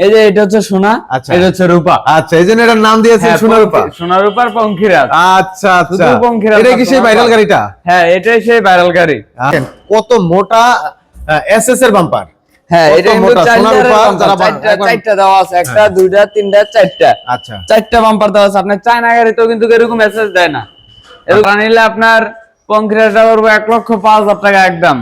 এই যে এটা হচ্ছে সোনা আচ্ছা। এটা হচ্ছে রূপা। আচ্ছা এই জন্য এটার নাম দিয়েছেন হ্যাঁ, সোনার উপা পঙ্খি- সোনা রূপার পঙ্খিরাজ আচ্ছা আচ্ছা। পঙ্খিরাজ এটা কি সেই ভাইরাল গাড়িটা? হ্যাঁ এটাই সেই ভাইরাল গাড়ি। কত মোটা এসএস এর বাম্পার হ্যাঁ এটা মোটা, চারটা দেওয়া আছে একটা দুইটা তিনটা চারটা। আচ্ছা। চারটা বাম্পার দেওয়া আছে। আপনার চায়না গাড়িতেও কিন্তু এরকম দেয় না। এরকম নিলে আপনার পঙ্খিরাজটা পড়বে এক লক্ষ পাঁচ হাজার টাকা একদম।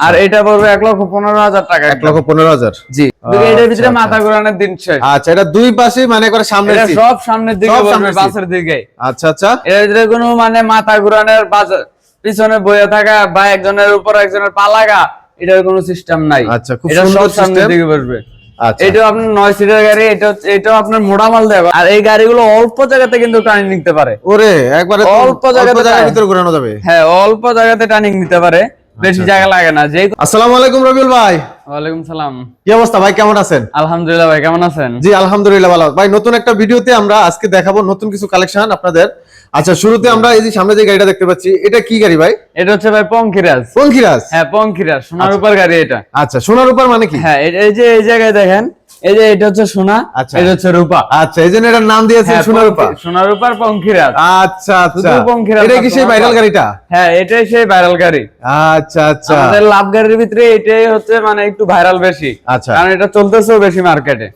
আর এটা পড়বে এক লক্ষ পনেরো হাজার টাকা এক লক্ষ পনেরো হাজার। জি। এটার ভিতরে আচ্ছা, মাথা ঘোরানোর দিন শেষ। আচ্ছা এটা দুই পাশে মানে করে সামনে সব সামনের দিকে। বাসের দিকে। আচ্ছা আচ্ছা। এর ভিতরে কোনো মানে মাথা ঘুরানোর বাস- পিছনে বয়ে থাকা বা একজনের উপর একজনের পা লাগা এটার কোনো সিস্টেম নাই। আচ্ছা, খুব সুন্দর সামনের দিকে বসবে। আচ্ছা। এটাও আপনার নয় সিটের গাড়ি এটা এটাও আপনার মোটা মাল দেবে আর এই গাড়িগুলো অল্প জায়গাতে কিন্তু টার্নিং নিতে পারে। ওরে একবারে অল্প জায়গাতে ভিতরে ঘোরানো যাবে। হ্যাঁ অল্প জায়গাতে টার্নিং নিতে পারে। বেশি জায়গা লাগে না যে আসসালামু আলাইকুম রবিউল ভাই। ওয়ালাইকুম সালাম। কি অবস্থা ভাই কেমন আছেন? আলহামদুলিল্লাহ ভাই কেমন আছেন? জি আলহামদুলিল্লাহ ভালো। ভাই নতুন একটা ভিডিওতে আমরা আজকে দেখাবো নতুন কিছু কালেকশন আপনাদের। আচ্ছা শুরুতে আমরা এই যে সামনে যে গাড়িটা দেখতে পাচ্ছি এটা কি গাড়ি ভাই? এটা হচ্ছে ভাই পঙ্কিরাজ পঙ্কিরাজ হ্যাঁ পঙ্কিরাজ সোনার উপর গাড়ি এটা। আচ্ছা সোনার উপর মানে কি? হ্যাঁ এই- এই যে এই জায়গায় দেখেন এই যে এটা হচ্ছে সোনা আচ্ছা। এটা হচ্ছে রূপা। আচ্ছা এই জন্য এটার নাম দিয়েছেন হ্যাঁ, সোনার উপর পঙ্খি- সোনার পঙ্খিরাজ। আচ্ছা আচ্ছা। পঙ্খিরাজ এটা কি সেই ভাইরাল গাড়িটা? হ্যাঁ এটাই সেই ভাইরাল গাড়ি। আচ্ছা আচ্ছা। আমাদের লাভ গাড়ির ভিতরে এটাই হচ্ছে মানে একটু ভাইরাল বেশি। আচ্ছা। কারণ এটা চলতেছেও বেশি মার্কেটে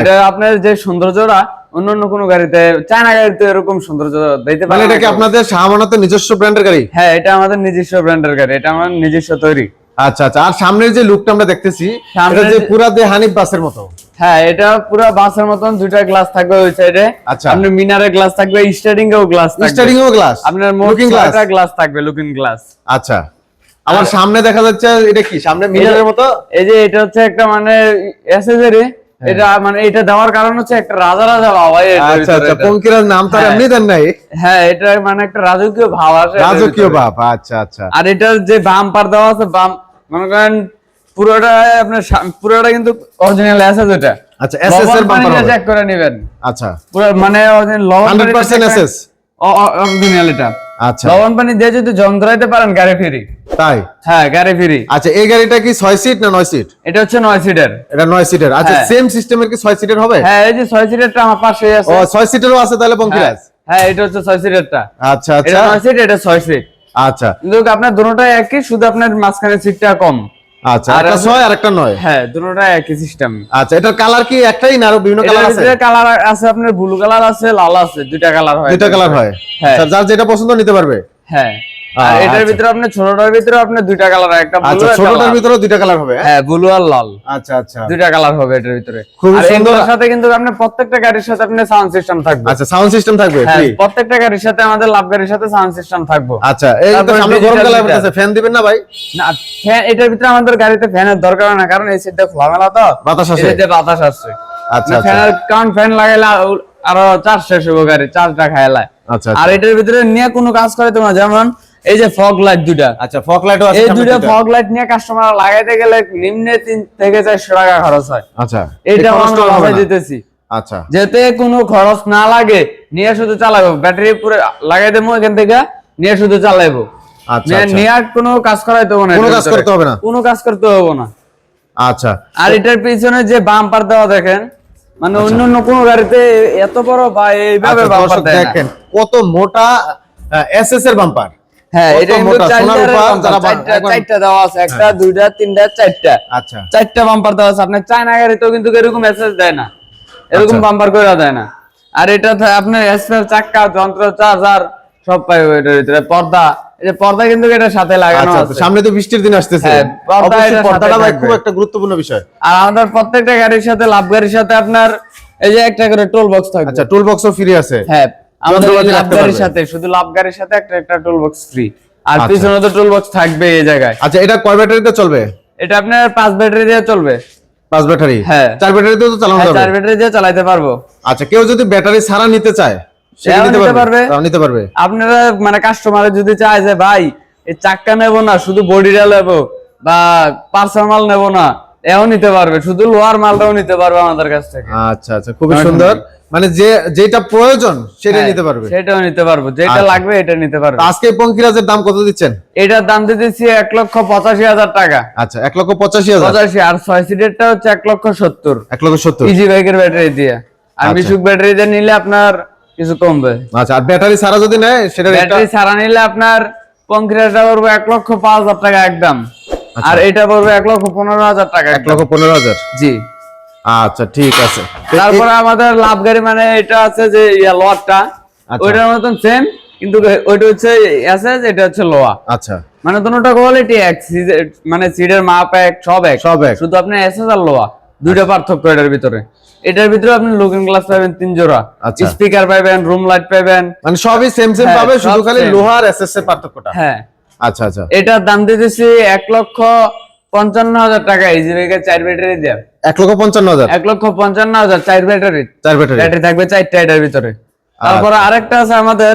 এটা আপনার যে সৌন্দর্যটা অন্য অন্য কোনো গাড়িতে চায়না গাড়িতে এরকম সৌন্দর্য দিতে মানে পারে এটা কি আপনাদের শাহমানাতে নিজস্ব ব্র্যান্ডের গাড়ি? হ্যাঁ এটা আমাদের নিজস্ব ব্র্যান্ডের গাড়ি। এটা আমার নিজস্ব তৈরি। আচ্ছা আচ্ছা। আর সামনের যে লুকটা আমরা দেখতেছি এটা যে পুরা দিয়ে হানিফ বাসের মতো। হ্যাঁ এটা পুরো বাসের মতন দুইটা গ্লাস থাকবে ওই সাইডে আচ্ছা। আপনার গ্লাস থাকবে স্টার্টিং এও গ্লাস থাকবে স্টারিং ও গ্লাস আপনার লুকিং গ্লাস গ্লাস থাকবে লুকিং গ্লাস আচ্ছা। আমার সামনে দেখা যাচ্ছে এটা কি? সামনে মিনারের মতো? এই যে এটা হচ্ছে একটা মানে এসেসরি এটা মানে এটা দেওয়ার কারণ হচ্ছে একটা রাজা রাজা ভাব হয় আচ্ছা আচ্ছা পঙ্কিরাজ নাম তো আর হ্যাঁ। এমনি দেন নাই। হ্যাঁ, এটা মানে একটা রাজকীয় ভাব আসে রাজকীয়। বাপ আচ্ছা আচ্ছা। আর এটার যে বাম্পার দেওয়া আছে বাম মনে করেন পুরোটা আপনার পুরোটা কিন্তু অরিজিনাল এসএস এটা। আচ্ছা এসএস এর বাম্পার হবে। চেক করে নেবেন। আচ্ছা। পুরো মানে অরিজিনাল লবণ 100% SS অরিজিনাল এটা। আচ্ছা। লবণ পানি দিয়ে যদি জং ধরাইতে পারেন গাড়ি ফ্রি। তাই? হ্যাঁ গাড়ি ফ্রি। আচ্ছা এই গাড়িটা কি ছয় সিট না নয় সিট এটা হচ্ছে নয় সিটের এটা নয় সিটের আচ্ছা হ্যাঁ। সেম সিস্টেমের কি ছয় সিটের হবে? হ্যাঁ এই যে ছয় সিটেরটা আমার পাশে ও আছে ছয় সিটেরও আছে তাহলে হ্যাঁ, পঙ্কিরাজ? হ্যাঁ এটা হচ্ছে ছয় সিটেরটা আচ্ছা এটা আচ্ছা নয় সিট এটা ছয় সিট আচ্ছা। কিন্তু আপনার দুটোটাই একই শুধু আপনার মাঝখানে সিটটা কম। আচ্ছা আর একটা আর হ্যাঁ দুটোটা একই সিস্টেম আচ্ছা এটার কালার কি একটাই না আরও বিভিন্ন কালার আছে? কালার আছে আপনার ব্লু কালার আছে লাল আছে দুইটা কালার হয়। দুইটা কালার হয়। হ্যাঁ। আচ্ছা, যার যেটা পছন্দ নিতে পারবে। হ্যাঁ। আর এটার আচ্ছা। ভিতরে আপনার ছোটটার ভিতরে আপনার দুইটা কালার একটা আচ্ছা ছোটটার ভিতরে দুইটা কালার হবে? হ্যাঁ? ব্লু আর লাল। আচ্ছা আচ্ছা। দুইটা কালার হবে এটার ভিতরে। আর সুন্দর। সাথে কিন্তু আপনার প্রত্যেকটা গাড়ির সাথে আপনার সাউন্ড সিস্টেম থাকবে। আচ্ছা সাউন্ড সিস্টেম থাকবে হ্যাঁ প্রত্যেকটা গাড়ির সাথে আমাদের লাভ গাড়ির সাথে সাউন্ড সিস্টেম থাকবে। আচ্ছা এই তো সামনে আছে ফ্যান দিবেন না ভাই? না ফ্যান এটার ভিতরে আমাদের গাড়িতে ফ্যানের দরকার না কারণ এই সিটটা খোলামেলা তো। বাতাস আসে। এটাতে বাতাস আসছে। আচ্ছা আচ্ছা। ফ্যানের কারণ ফ্যান লাগাইলে আরো- আরও চার্জ শেষ হবে গাড়ি চার্জটা খাইলায় আচ্ছা। আর এটার ভিতরে নিয়ে কোনো কাজ করে তোমার যেমন এই যে ফগ লাইট দুইটা আচ্ছা ফক লাইটও আছে এই দুইটা। ফগ লাইট নিয়ে কাস্টমার লাগাইতে গেলে নিম্নে তিন থেকে চারশো টাকা খরচ হয়। আচ্ছা এটা আমরা। দিতেছি। আচ্ছা। যাতে কোনো খরচ না লাগে নিয়ে শুধু চালাবো ব্যাটারি পুরো লাগাই দেবো এখান থেকে নিয়ে শুধু চালাইবো। আচ্ছা নিয়ে- আচ্ছা। কোনো কাজ করাইতে হবে না কোনো কাজ করতে হবে না? কোনো কাজ করতে হবে না। আচ্ছা। আর এটার পিছনে যে বাম্পার দেওয়া দেখেন মানে অন্য অন্য কোনো গাড়িতে এত বড় বা এইভাবে আচ্ছা, বাম্পার না। দেখেন কত মোটা এসএস এর বাম্পার হ্যাঁ এটা কিন্তু মোটা, চার সোনার লিটারের উপর bumper, যারা বা- চারটা দেওয়া আছে একটা দুইটা তিনটা চারটা। আচ্ছা। চারটা বাম্পার দেওয়া আছে। আপনার চায়না গাড়িতেও কিন্তু এরকম মেসেজ দেয় না। এরকম। বাম্পার করে দেয় না। আর এটা আপনার চাক্কা যন্ত্র চার্জার সব পাইবে এটার ভিতরে। পর্দা এই যে পর্দা কিন্তু এটার সাথে লাগানো আচ্ছা আছে। সামনে তো বৃষ্টির দিন আসতেছে। হ্যাঁ, পর্দা পর্দাটা। খুব একটা গুরুত্বপূর্ণ বিষয়। আর আমাদের প্রত্যেকটা গাড়ির সাথে লাভ গাড়ির সাথে আপনার এই যে একটা করে টোল বক্স থাকবে। আচ্ছা টুল বক্সও ফ্রি আছে। হ্যাঁ আমাদের সাথে শুধু লাভ সাথে একটা একটা টোল বক্স ফ্রি আর আচ্ছা। পিছনে তো টোল বক্স থাকবে এই জায়গায়। আচ্ছা এটা কয় ব্যাটারিতে চলবে? এটা আপনার পাঁচ ব্যাটারি দিয়ে চলবে। পাঁচ ব্যাটারি? হ্যাঁ। চার ব্যাটারিতেও তো চালানো হ্যাঁ, যাবে। চার ব্যাটারি দিয়ে চালাতে পারব। আচ্ছা কেউ যদি ব্যাটারি ছাড়া নিতে চায় নিতে পারবে? পারবে। নিতে পারবে। আপনারা মানে কাস্টমার যদি চায় যে ভাই এই চাক্কা নেব না শুধু বডিটা নেব বা পার্সেল মাল নেব না এও নিতে পারবে। শুধু লোহার মালটাও নিতে পারবে আমাদের কাছ থেকে। আচ্ছা আচ্ছা খুবই সুন্দর। মানে যে যেটা প্রয়োজন সেটা হ্যাঁ, নিতে পারবে। সেটাও নিতে পারব যেটা আচ্ছা। লাগবে এটা নিতে পারবে। আজকে পঙ্কিরাজের দাম কত দিচ্ছেন? এটার দাম দিতেছি এক লক্ষ পঁচাশি হাজার টাকা। আচ্ছা এক লক্ষ পঁচাশি হাজার। পঁচাশি আর ছয় সিটেরটা হচ্ছে এক লক্ষ সত্তর। এক লক্ষ সত্তর। ইজি বাইকের ব্যাটারি দিয়ে। আর আচ্ছা। মিশুক ব্যাটারি দিয়ে নিলে আপনার কিছু কমবে। আচ্ছা আর ব্যাটারি ছাড়া যদি নেয় সেটা ব্যাটারি ছাড়া নিলে আপনার কংক্রিটটা পড়বে এক লক্ষ পাঁচ হাজার টাকা একদম। আর এটা পড়বে এক লক্ষ পনেরো হাজার টাকা এক লক্ষ পনেরো হাজার। জি। আচ্ছা ঠিক আছে। তারপরে আমাদের লাভ গাড়ি মানে এটা আছে যে ইয়া লোয়ারটা আচ্ছা। ওইটার মতন সেম কিন্তু ওইটা হচ্ছে এসএস এটা হচ্ছে লোয়া আচ্ছা। মানে দুটোটা কোয়ালিটি এক মানে সিডের মাপ এক সব এক। সব এক। শুধু আপনি এসএস আর লোয়া দুইটা পার্থক্য এটার ভিতরে। এটার ভিতরে আপনি লুকিং গ্লাস পাবেন তিন জোড়া। আচ্ছা। স্পিকার পাবেন রুম লাইট পাবেন। মানে সবই সেম সেম হ্যাঁ, পাবে শুধু খালি লোহার এসএস এর পার্থক্যটা। হ্যাঁ। আচ্ছা আচ্ছা। এটার দাম দিতেছি এক লক্ষ পঞ্চান্ন হাজার টাকা ইজি চার ব্যাটারি দিয়ে এক লক্ষ পঞ্চান্ন হাজার এক লক্ষ পঞ্চান্ন হাজার চার ব্যাটারি। চার ব্যাটারি। ব্যাটারি থাকবে চারটা এটার ভিতরে। তারপরে আরেকটা আছে আমাদের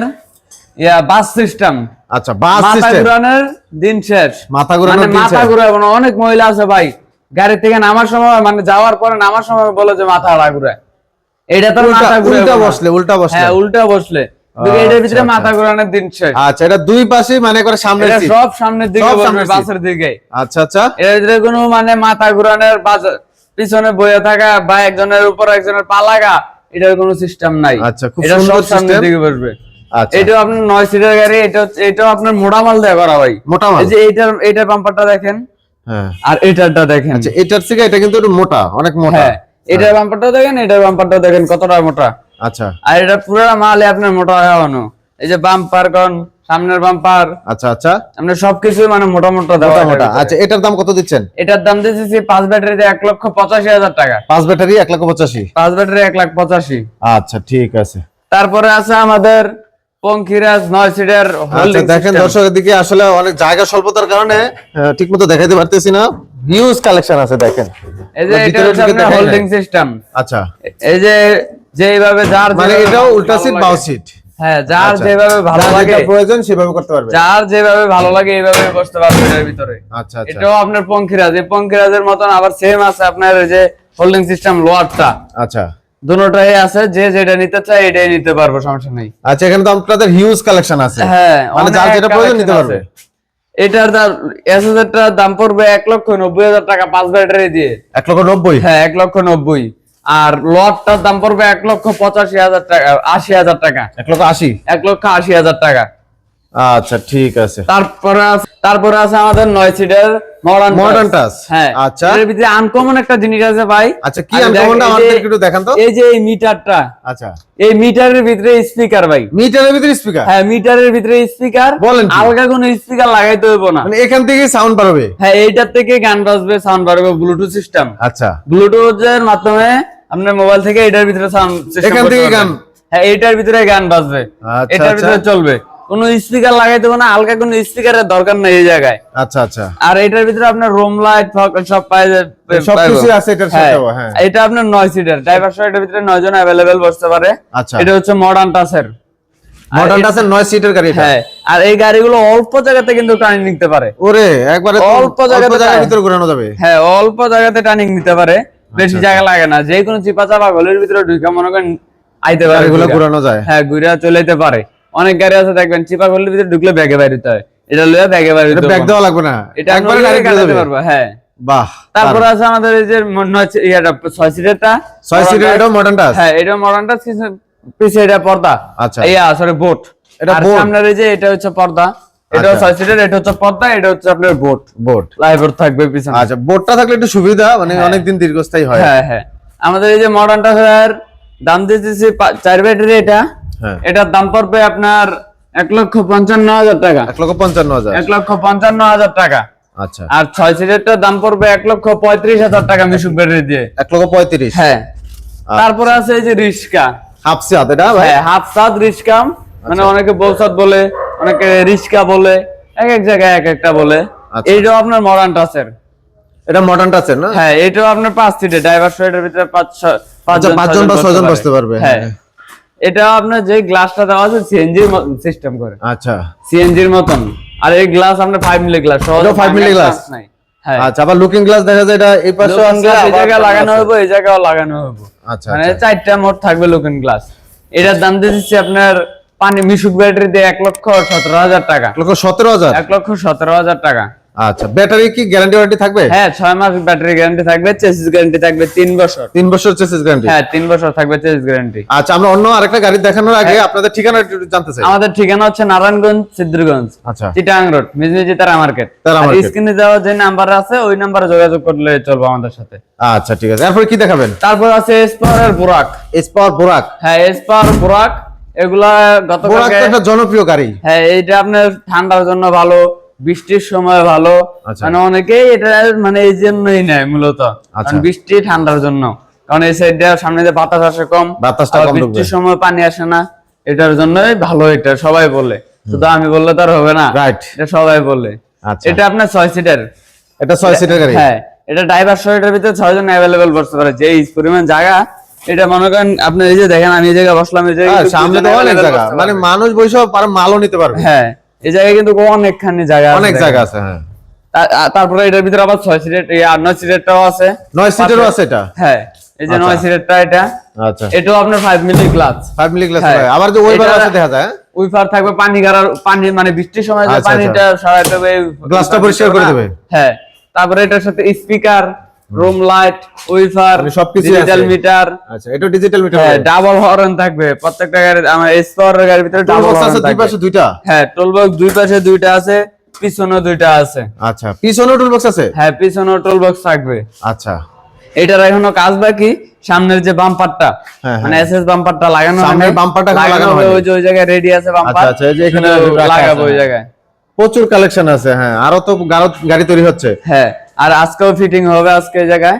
ইয়া বাস সিস্টেম আচ্ছা বাস সিস্টেম ঘুরানোর দিন শেষ। মাথা ঘোরানোর মানে দিন মাথা মানে অনেক মহিলা আছে ভাই গাড়ি থেকে নামার সময় মানে যাওয়ার পরে নামার সময় বলে যে মাথা ঘুরায়। এটা তো উল্টা মাথা ঘুরে উল্টা বসলে উল্টা বসলে। হ্যাঁ উল্টা বসলে। এটার ভিতরে আচ্ছা, মাথা ঘুরানোর দিন শেষ। আচ্ছা এটা দুই পাশে মানে করে সামনে সব সামনের দিকে বসবে বাসের দিকে। আচ্ছা আচ্ছা। এর ভিতরে কোনো মানে মাথা ঘুরানোর পিছনে বয়ে থাকা বা একজনের উপর একজনের পা লাগা এটার কোনো সিস্টেম নাই। আচ্ছা, খুব এটা সব সামনের দিকে বসবে। এটাও আপনার নয় সিটের গাড়ি এটা এটাও আপনার মোটা মাল দেওয়া করা ভাই মোটা মাল? যে বাম্পারটা দেখেন। হ্যাঁ। আর এটারটা দেখেন। আচ্ছা এটার থেকে এটা কিন্তু একটু মোটা অনেক মোটা। হ্যাঁ এটার বাম্পারটা দেখেন এটার বাম্পারটা দেখেন কতটা মোটা। আচ্ছা। আর এটা পুরো মালে আপনার মোটা হওয়ানো এই যে বাম্পার কোন সামনের বাম্পার আচ্ছা আচ্ছা। আপনার সবকিছু মানে মোটা মোটা দেওয়া মোটা। আচ্ছা এটার দাম কত দিচ্ছেন? এটার দাম দিয়েছি পাঁচ ব্যাটারিতে এক লক্ষ পঁচাশি হাজার টাকা। পাঁচ ব্যাটারি এক লক্ষ পঁচাশি। পাঁচ ব্যাটারি এক লাখ পঁচাশি। আচ্ছা ঠিক আছে। তারপরে আছে আমাদের পঙ্খিরাজ নয় সিটের আচ্ছা দেখেন দর্শকের দিকে আসলে অনেক জায়গা স্বল্পতার কারণে ঠিক মতো দেখাইতে পারতেছি না। হিউজ কালেকশন আছে দেখেন। এই যে এটা হচ্ছে হোল্ডিং সিস্টেম আচ্ছা। এই যে যেভাবে যার মানে এটাও উল্টা সিট বাউ সিট। হ্যাঁ যার আচ্ছা। যেভাবে ভালো লাগে প্রয়োজন সেভাবে করতে পারবে। যার যেভাবে ভালো লাগে এইভাবে বসতে পারবে এটার ভিতরে। আচ্ছা আচ্ছা। এটাও আপনার পঙ্খিরাজ। এই পঙ্খিরাজের মতন আবার সেম আছে আপনার ওই যে হোল্ডিং সিস্টেম লোয়ারটা আচ্ছা। দুটোটাই আছে যে যেটা নিতে চায় এটাই নিতে পারব সমস্যা নেই। আচ্ছা এখানে তো আপনাদের হিউজ কালেকশন আছে। হ্যাঁ মানে যার যেটা প্রয়োজন নিতে পারবে। এটার দাম এসএসআরটার দাম পড়বে এক লক্ষ নব্বই হাজার টাকা পাঁচ ব্যাটারি দিয়ে। এক লক্ষ নব্বই? হ্যাঁ এক লক্ষ নব্বই। আর লটটার দাম পড়বে এক লক্ষ পঁচাশি হাজার টাকা আশি হাজার টাকা। এক লক্ষ আশি? এক লক্ষ আশি হাজার টাকা। আচ্ছা ঠিক আছে। তারপরে তারপরে আছে আমাদের নয় সিটের মডার্ন। হ্যাঁ। আচ্ছা। এর ভিতরে আনকমন একটা জিনিস আছে ভাই। আচ্ছা কি আনকমনটা এই আমাদের একটু দেখান তো। এই যে এই মিটারটা আচ্ছা। এই মিটারের ভিতরে স্পিকার ভাই। মিটারের ভিতরে স্পিকার হ্যাঁ মিটারের ভিতরে স্পিকার বলেন আলগা কোনো স্পিকার লাগাইতে হইব না। মানে এখান থেকে সাউন্ড পারবে হ্যাঁ এইটার থেকে গান বাজবে সাউন্ড বাড়বে ব্লুটুথ সিস্টেম আচ্ছা। ব্লুটুথের মাধ্যমে আপনার মোবাইল থেকে এটার ভিতরে সাউন্ড এখান থেকে গান? হ্যাঁ এটার ভিতরে গান বাজবে। আচ্ছা, এটার আচ্ছা। ভিতরে চলবে। কোনো স্পিকার লাগাই দেবো না আলগা কোনো স্পিকারের দরকার নেই এই জায়গায়। আচ্ছা আচ্ছা। আর এটার ভিতরে আপনার রুম লাইট সব পাই পাইবো। আছে এটার হ্যাঁ, সাথেও, হ্যাঁ। এটা আপনার নয় সিটার ড্রাইভার সহ এটার ভিতরে নয় জন অ্যাভেলেবেল বসতে পারে। আচ্ছা। এটা হচ্ছে মডার্ন টাসের মডার্ন টাসের নয় সিটের গাড়ি এটা? হ্যাঁ আর এই গাড়িগুলো অল্প জায়গাতে কিন্তু টার্নিং নিতে পারে। ওরে একবারে অল্প জায়গাতে জায়গার ভিতরে ঘোরানো যাবে। হ্যাঁ অল্প জায়গাতে টার্নিং নিতে পারে। বেশি জায়গা লাগে না যে কোনো চিপা চাপা গলির ভিতরে ঢুকে মনে করেন আইতে পারে ঘুরে। ঘোরানো যায়। হ্যাঁ ঘুরে চলাইতে পারে। অনেক গাড়ি আছে দেখবেন চিপা গলির ভিতরে ঢুকলে ব্যাগে বাইরে হয়। এটা লয়ে ব্যাগে বাইরে এটা ব্যাগ দেওয়া লাগবে না। এটা একবারে গাড়ি যাবে। পারব হ্যাঁ। বাহ তারপরে আছে আমাদের এই যে ম- নয় সি- ইয়াটা ছয় সিটেরটা। ছয় সিটের এটাও মডার্ন টাচ হ্যাঁ এটা মডার্নটা পিছে এটা পর্দা। আচ্ছা। ইয়া সরি বোট এটা সামনের এই যে এটা হচ্ছে পর্দা। এটা আচ্ছা। ছয় সিটের এটা হচ্ছে পর্দা এটা হচ্ছে আপনার বোট বোর্ড লাইভার থাকবে পিছনে। আচ্ছা বোর্ডটা থাকলে একটু সুবিধা মানে অনেকদিন দীর্ঘস্থায়ী হয়। হ্যাঁ হ্যাঁ। আমাদের এই যে মডার্নটা স্যার দাম দিতেছি চার ব্যাটারি এটা। হ্যাঁ। এটার দাম পড়বে আপনার এক লক্ষ পঞ্চান্ন হাজার টাকা। এক লক্ষ পঞ্চান্ন হাজার। এক লক্ষ পঞ্চান্ন হাজার টাকা। আচ্ছা। আর ছয় সিটেরটার দাম পড়বে এক লক্ষ পঁয়ত্রিশ হাজার টাকা মিশুক ব্যাটারি দিয়ে। এক লক্ষ পঁয়ত্রিশ। হ্যাঁ। তারপরে আছে এই যে রিস্কা। হাফ সাত এটা ভাই? হ্যাঁ হাফ রিস্কা। মানে অনেকে বৌসাদ বলে অনেকে রিস্কা বলে এক এক জায়গায় এক একটা বলে। আচ্ছা। এইটাও আপনার মডার্ন টাচের এটা মডার্ন টাচের না? হ্যাঁ এটাও আপনার পাঁচ সিটে ড্রাইভার সহিতের ভিতরে পাঁচ আচ্ছা, পাঁচজন বা ছয়জন বসতে পারবে, হ্যাঁ। এটা আপনার যে গ্লাসটা দেওয়া আছে সিএনজির সিস্টেম করে। আচ্ছা। সিএনজির মতন। আর এই গ্লাস আপনার ফাইভ মিলি গ্লাস এটাও 5 মিলি গ্লাস নাই। হ্যাঁ। আচ্ছা আবার লুকিং গ্লাস দেখা যায় এটা এই পাশে এই সামনে লাগানো হবে এই জায়গাও লাগানো হবে আচ্ছা মানে আচ্ছা। চারটা মোট থাকবে লুকিং গ্লাস এটার দাম দিচ্ছি আপনার পানি মিশুক ব্যাটারি দিয়ে এক লক্ষ সতেরো হাজার টাকা। লক্ষ সতেরো হাজার? এক লক্ষ সতেরো হাজার টাকা। আচ্ছা ব্যাটারি কি গ্যারান্টি ওয়ারেন্টি থাকবে? হ্যাঁ ছয় মাস ব্যাটারি গ্যারান্টি থাকবে চেসিস গ্যারান্টি থাকবে তিন বছর। তিন বছর চেসিস গ্যারান্টি হ্যাঁ তিন বছর থাকবে চেসিস গ্যারান্টি আচ্ছা আমরা অন্য আরেকটা গাড়ি দেখানোর আগে আপনাদের ঠিকানা একটু জানতে চাই। আমাদের ঠিকানা হচ্ছে নারায়ণগঞ্জ সিদ্ধিরগঞ্জ আচ্ছা। চিটাং রোড মিজমিজি তারা মার্কেট। তারা market। স্ক্রিনে দেওয়া যে নাম্বার আছে ওই নাম্বারে যোগাযোগ করলে চলবে আমাদের সাথে। আচ্ছা ঠিক আছে। এরপর কি দেখাবেন? তারপর আছে এসপার বুরাক এসপাওয়ার বোরাক হ্যাঁ এসপার বুরাক এগুলা বোরাক গতকালকে তো একটা জনপ্রিয় গাড়ি। হ্যাঁ এইটা আপনার ঠান্ডার জন্য ভালো বৃষ্টির সময় ভালো। আচ্ছা। মানে অনেকেই এটা মানে এই জন্যই নেয় মূলত। আচ্ছা। কারণ বৃষ্টি ঠান্ডার জন্য। কারণ এই সাইডটা সামনে দিয়ে বাতাস আসে কম বাতাসটা কম বৃষ্টির সময় পানি আসে না। এটার জন্যই ভালো এটা সবাই বলে। শুধু আমি বললে তো আর হবে না। Right. এটা সবাই বলে। আচ্ছা। এটা আপনার ছয় সিটার এটা ছয় সিটের গাড়ি? হ্যাঁ এটা ড্রাইভার সহ এটার ভিতরে ছয় জন অ্যাভেলেবেল বসতে পারে। যে পরিমাণ জায়গা এটা মনে করেন আপনি এই যে দেখেন আমি এই জায়গায় বসলাম এই জায়গায় হ্যাঁ, সামনে তো অনেক জায়গা। মানে মানুষ বসে পারে মালও নিতে পারবে। হ্যাঁ এই জায়গায় কিন্তু অনেকখানি জায়গা আছে অনেক। জায়গা আছে হ্যাঁ। তারপরে এটার ভিতরে আবার ছয় সিটের আর নয় সিটেরটাও আছে। নয় সিটেরও আছে এটা? হ্যাঁ এই যে আচ্ছা। নয় সিটেরটা এটা। আচ্ছা। এটাও আপনার five milli glass five milli glass হ্যাঁ। আবার যে ওইবার আছে দেখা যায় হ্যাঁ? উইফার থাকবে পানি গাড়ার পানি মানে বৃষ্টির সময় যে আচ্ছা, পানিটা সরাইতে হবে গ্লাসটা পরিষ্কার করে দেবে। হ্যাঁ। তারপরে এটার সাথে স্পিকার রুম লাইট উইফার সবকিছুই ডিজিটাল মিটার আচ্ছা এটা ডিজিটাল মিটার হ্যাঁ ডাবল হর্ন থাকবে। প্রত্যেকটা গাড়ি আমার এসপাওয়ার গাড়ির ভিতরে ডাবল হর্ন আছে দুই পাশে দুইটা? হ্যাঁ টোল বক্স দুই পাশে দুইটা আছে পিছনে দুইটা আছে। আচ্ছা পিছনেও টুলবক্স আছে? হ্যাঁ পিছনে টোল বক্স থাকবে। আচ্ছা। এটার এখনও কাজ বাকি সামনের যে বাম্পারটা হ্যাঁ, মানে হ্যাঁ। এসএস বাম্পারটা লাগানো সামনের বাম্পারটা লাগানো ওই যে ওই জায়গায় রেডি আছে বাম্পার আচ্ছা, আচ্ছা, এখানে লাগাবো ওই হ্যাঁ। জায়গায়। প্রচুর কালেকশন আছে হ্যাঁ। আরও তো গাড়ি তৈরি হচ্ছে। হ্যাঁ। আর আজকেও ফিটিং হবে আজকে এই জায়গায়।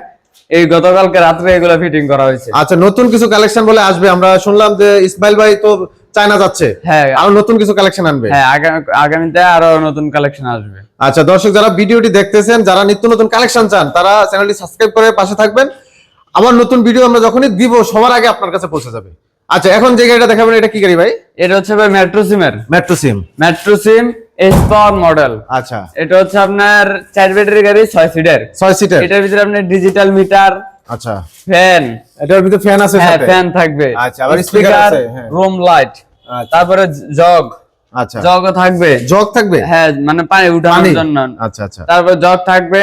এই গতকালকে রাত্রে এগুলো ফিটিং করা হয়েছে। আচ্ছা নতুন কিছু কালেকশন বলে আসবে। আমরা শুনলাম যে ইসমাইল ভাই তো চায়না যাচ্ছে। হ্যাঁ। আরও নতুন কিছু কালেকশন আনবে। হ্যাঁ আগামীতে আরও নতুন কালেকশন আসবে। আচ্ছা দর্শক যারা ভিডিওটি দেখতেছেন যারা নিত্য নতুন কালেকশন চান তারা চ্যানেলটি সাবস্ক্রাইব করে পাশে থাকবেন। আমার নতুন ভিডিও আমরা যখনই দিব সবার আগে আপনার কাছে পৌঁছে যাবে। আচ্ছা এখন যে গাড়িটা দেখাবেন এটা কি গাড়ি ভাই? এটা হচ্ছে ভাই মেট্রো সিমের metro sim metro sim model আচ্ছা। এটা হচ্ছে আপনার চার ব্যাটারি গাড়ি ছয় সিটের ছয় সিটের এটার ভিতরে আপনার ডিজিটাল মিটার আচ্ছা। ফ্যান এটার ভিতরে ফ্যান আছে হ্যাঁ ফ্যান থাকবে। আচ্ছা, আবার স্পিকার আছে, হ্যাঁ। Room light. তারপরে জগ আচ্ছা। জগও থাকবে। জগ থাকবে? হ্যাঁ মানে পানি উঠানোর জন্য। আচ্ছা আচ্ছা। তারপর জগ থাকবে।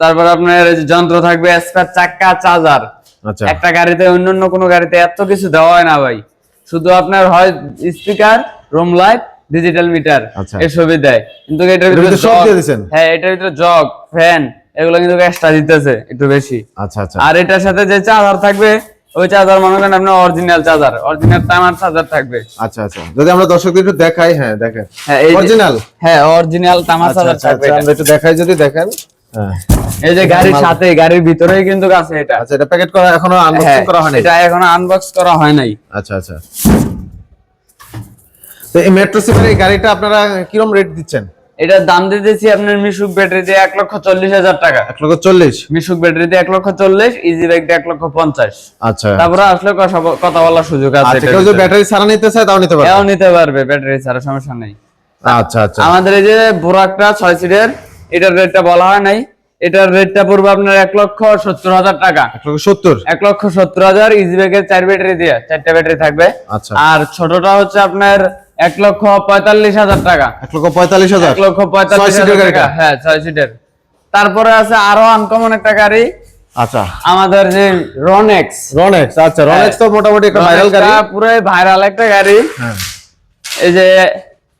তারপর আপনার যন্ত্র থাকবে চাক্কা চার্জার আচ্ছা। একটা গাড়িতে অন্যান্য কোনো গাড়িতে এত কিছু দেওয়া হয় না ভাই। শুধু আপনার হয় speaker room light digital meter. এসবই দেয়। কিন্তু এটার ভিতরে সব দিয়ে দিছেন? হ্যাঁ এটার ভিতরে জগ ফ্যান এগুলো কিন্তু এক্সট্রা দিতেছে একটু বেশি। আচ্ছা আচ্ছা। আর এটার সাথে যে চার্জার থাকবে ওই চার্জার মনে করেন আপনার original charger original timer charger থাকবে। আচ্ছা আচ্ছা। যদি আমরা দর্শকদের একটু দেখাই হ্যাঁ দেখেন। হ্যাঁ অরিজিনাল হ্যাঁ অরিজিনাল টাইমার আচ্ছা চার্জার থাকবে আচ্ছা, আমরা একটু দেখাই যদি দেখেন। হ্যাঁ। এই যে গাড়ির সাথে গাড়ির ভিতরেই কিন্তু আছে এটা। আচ্ছা এটা প্যাকেট করা এখনও আনবক্স করা হয়নি? এটা এখনও আনবক্স করা হয় নাই। আচ্ছা আচ্ছা। তো এই মেট্রো সিমের এই গাড়িটা আপনারা কিরম রেট দিচ্ছেন? এটার দাম দিতেছি আপনার মিশুক ব্যাটারি দিয়ে এক লক্ষ চল্লিশ হাজার টাকা। এক লক্ষ চল্লিশ? মিশুক ব্যাটারি দিয়ে এক লক্ষ চল্লিশ ইজি বাইক দিয়ে এক লক্ষ পঞ্চাশ। আচ্ছা। তারপরে আসলে কথা- বলার সুযোগ আছে আচ্ছা কেউ যদি ব্যাটারি ছাড়া নিতে চায় তাও নিতে পারবে। এও নিতে পারবে ব্যাটারি ছাড়া সমস্যা নেই। আচ্ছা আচ্ছা। আমাদের এই যে বোরাকটা ছয় সিটের এটার রেটটা বলা হয় নাই। এটার রেটটা পড়বে আপনার এক লক্ষ সত্তর হাজার টাকা। এক সত্তর? এক লক্ষ সত্তর হাজার ইজি ব্যাগের চার ব্যাটারি দিয়ে চারটা ব্যাটারি থাকবে। আচ্ছা। আর ছোটটা হচ্ছে আপনার এক লক্ষ পঁয়তাল্লিশ হাজার টাকা। এক লক্ষ পঁয়তাল্লিশ হাজার। এক লক্ষ পঁয়তাল্লিশ হাজার টাকা। হ্যাঁ ছয় সিটের। তারপরে আছে আরও আনকমন একটা গাড়ি। আচ্ছা। আমাদের যে রনেক্স রনেক্স আচ্ছা রনেক্স তো মোটামুটি একটা ভাইরাল গাড়ি। পুরো ভাইরাল একটা গাড়ি। হ্যাঁ। এই যে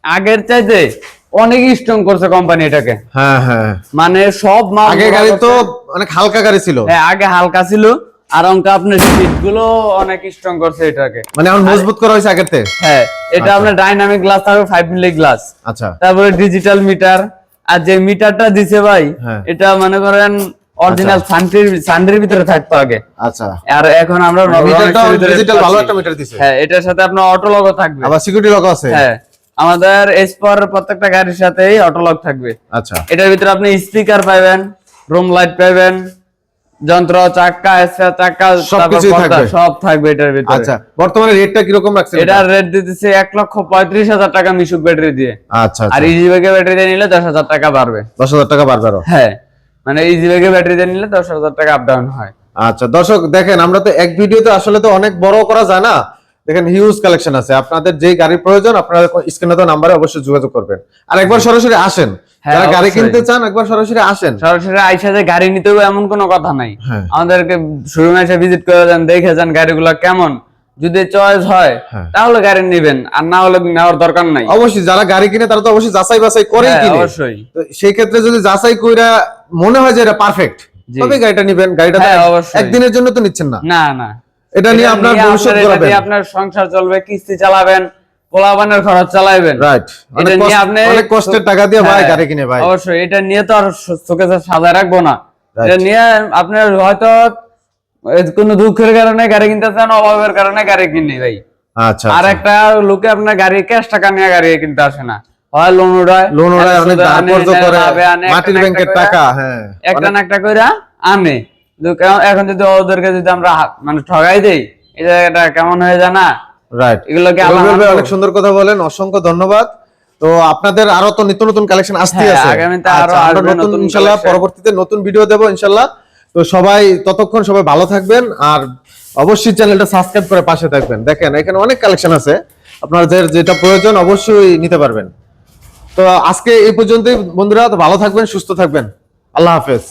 আগের চাইতে অনেক স্ট্রং করছে কোম্পানি এটাকে। হ্যাঁ হ্যাঁ। মানে সব মাল আগে গাড়ি তো। অনেক হালকা গাড়ি ছিল। হ্যাঁ আগে হালকা ছিল। আর অঙ্ক আপনার সিটগুলো অনেক স্ট্রং করছে এটাকে। মানে এখন মজবুত করা হয়েছে আগের থেকে? হ্যাঁ এটা আপনার ডাইনামিক গ্লাস থাকবে ফাইভ মিলি গ্লাস আচ্ছা। তারপরে ডিজিটাল মিটার আর যে মিটারটা দিছে ভাই হ্যাঁ। এটা মনে করেন অরিজিনাল সানটির সানটির ভিতরে থাকতো আগে। আচ্ছা। আর এখন আমরা ডিজিটাল ভালো একটা মিটার দিছে। হ্যাঁ এটার সাথে আপনার অটো লগও থাকবে। আবার সিকিউরিটি লক আছে। হ্যাঁ আমাদের এসপার প্রত্যেকটা গাড়ির সাথেই অটো লক থাকবে। আচ্ছা। এটার ভিতরে আপনি স্পিকার পাবেন রুম লাইট পাবেন যন্ত্র চাকা চাক্কা সবকিছু থাকবে। সব থাকবে এটার ভিতরে। আচ্ছা বর্তমানে রেটটা কীরকম রাখছেন? এটার রেট দিতেছে এক লক্ষ পঁয়ত্রিশ হাজার টাকা মিশুক ব্যাটারি দিয়ে। আচ্ছা আর আচ্ছা ইজি ব্যাগে ব্যাটারি দিয়ে নিলে দশ হাজার টাকা বাড়বে। দশ হাজার টাকা বাড়বে আরও? হ্যাঁ মানে ইজি ব্যাগে ব্যাটারি দিয়ে নিলে দশ হাজার টাকা আপ ডাউন হয়। আচ্ছা দর্শক দেখেন আমরা তো এক ভিডিওতে আসলে তো অনেক বড় করা যায় না। দেখেন হিউজ কালেকশন আছে। আপনাদের যে গাড়ির প্রয়োজন আপনারা স্ক্রিনে তো নাম্বারে অবশ্যই যোগাযোগ করবেন। আর একবার সরাসরি আসেন। হ্যাঁ, যারা গাড়ি কিনতে চান একবার সরাসরি আসেন। সরাসরি আইসা যে গাড়ি নিতে হবে এমন কোনো কথা নাই। হ্যাঁ। আমাদেরকে শোরুমে এসে ভিজিট করে যান দেখে যান গাড়িগুলো কেমন। যদি চয়েস হয় হ্যাঁ। তাহলে গাড়ি নেবেন। আর না হলে নেওয়ার দরকার নাই। অবশ্যই যারা গাড়ি কিনে তারা তো অবশ্যই যাচাই বাছাই করেই কিনে। অবশ্যই। তো সেই ক্ষেত্রে যদি যাচাই কইরা মনে হয় যে এটা পারফেক্ট তবে গাড়িটা নিবেন। গাড়িটা। একদিনের জন্য তো নিচ্ছেন না। না না। এটা নিয়ে আপনার ভবিষ্যৎ আপনার সংসার চলবে কিস্তি চালাবেন পোলাবানের খরচ চালাবেন রাইট এটা নিয়ে আপনি অনেক কষ্টের টাকা দিয়ে ভাই হ্যাঁ, গাড়ি কিনে ভাই। অবশ্যই এটা নিয়ে তো আর চোখে সাজায় রাখব না। এটা নিয়ে আপনার হয়তো কোনো দুঃখের কারণে গাড়ি কিনতে চান অভাবের কারণে গাড়ি কিনি ভাই। আচ্ছা আর একটা লোকে আপনার গাড়ি ক্যাশ টাকা নিয়ে গাড়ি কিনতে আসে না। হয় লোন উড়ায় লোন অনেক ধার করে মাটির ব্যাংকের টাকা হ্যাঁ। একটা না একটা কইরা আনে। এখন যদি ওদেরকে যদি আমরা মানে ঠগাই দেই এই জায়গাটা কেমন হয়ে যায় না? রাইট এগুলোকে। অনেক সুন্দর কথা বলেন অসংখ্য ধন্যবাদ। তো আপনাদের আরও তো নিত্য নতুন কালেকশন আসতে হ্যাঁ, আছে। আগামীতে আরও আচ্ছা, আসবে নতুন ইনশাআল্লাহ পরবর্তীতে নতুন ভিডিও দেব ইনশাআল্লাহ তো সবাই ততক্ষণ সবাই ভালো থাকবেন আর অবশ্যই চ্যানেলটা সাবস্ক্রাইব করে পাশে থাকবেন। দেখেন এখানে অনেক কালেকশন আছে। আপনাদের যেটা প্রয়োজন অবশ্যই নিতে পারবেন। তো আজকে এই পর্যন্তই বন্ধুরা তো ভালো থাকবেন সুস্থ থাকবেন। আল্লাহ হাফেজ।